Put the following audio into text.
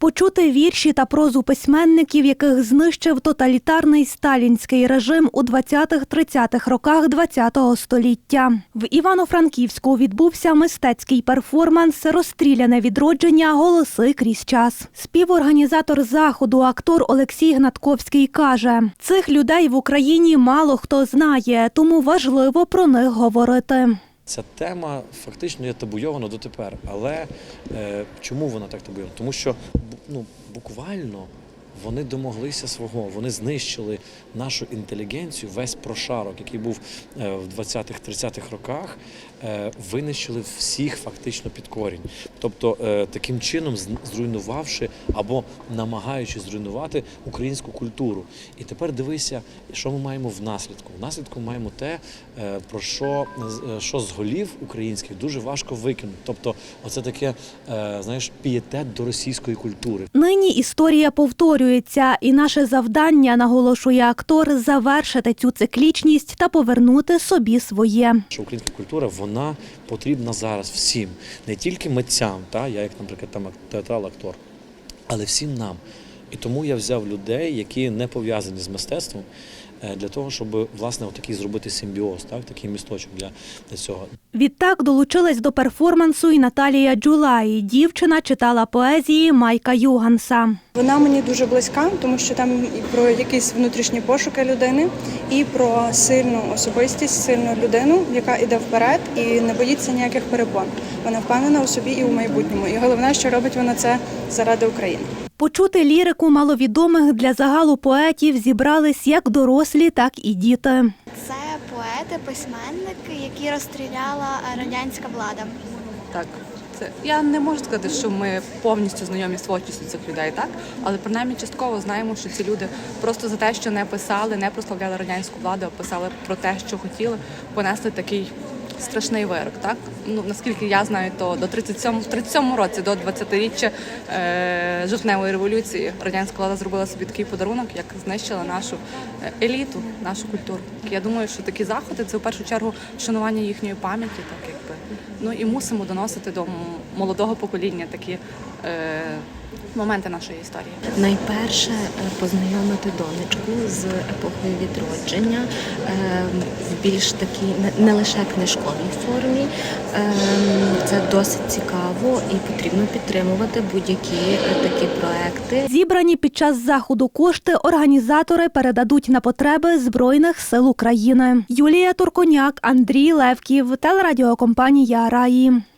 Почути вірші та прозу письменників, яких знищив тоталітарний сталінський режим у 20-30-х роках ХХ століття. В Івано-Франківську відбувся мистецький перформанс Розстріляне відродження Голоси крізь час. Співорганізатор заходу, актор Олексій Гнатковський каже: цих людей в Україні мало хто знає, тому важливо про них говорити. Ця тема фактично є табуйована дотепер. Але е, чому вона так табуйована? Тому що ну, буквально вони домоглися свого, вони знищили нашу інтелігенцію, весь прошарок, який був е, в 20-30-х роках, е, винищили всіх фактично під корінь. Тобто е, таким чином зруйнувавши або намагаючись зруйнувати українську культуру. І тепер дивися, що ми маємо в наслідку. В наслідку маємо те, про що, що з голів українських дуже важко викинути. Тобто, оце таке, знаєш, пієтет до російської культури. Нині історія повторюється, і наше завдання, наголошує актор, завершити цю циклічність та повернути собі своє. Що українська культура вона потрібна зараз всім, не тільки митцям, та я як, наприклад, там театрал актор, але всім нам. І тому я взяв людей, які не пов'язані з мистецтвом, для того, щоб власне отакий зробити симбіоз, так такий місточок для, для цього. Відтак долучилась до перформансу і Наталія Джулаї. Дівчина читала поезії Майка Юганса. Вона мені дуже близька, тому що там і про якісь внутрішні пошуки людини, і про сильну особистість, сильну людину, яка йде вперед і не боїться ніяких перепон. Вона впевнена у собі і у майбутньому. І головне, що робить вона це заради України. Почути лірику маловідомих для загалу поетів зібрались як дорослі, так і діти. Це поети, письменники, які розстріляла радянська влада. Так, це я не можу сказати, що ми повністю знайомі з творчістю цих людей, так але принаймні частково знаємо, що ці люди просто за те, що не писали, не прославляли радянську владу, а писали про те, що хотіли, понесли такий страшний вирок. Так ну наскільки я знаю, то до 37 в 37 році, до 20-річчя е, жовтневої революції, радянська влада зробила собі такий подарунок, як знищила нашу е, еліту, нашу культуру. Я думаю, що такі заходи це в першу чергу шанування їхньої пам'яті, так якби. Ну і мусимо доносити до молодого покоління такі е, моменти нашої історії. Найперше е, познайомити донечку з епохою відродження е, в більш такій не- лише книжковій формі. Е, Це досить цікаво і потрібно підтримувати будь-які такі проекти. Зібрані під час заходу кошти організатори передадуть на потреби Збройних сил України. Юлія Турконяк, Андрій Левків, телерадіокомпанія Раї.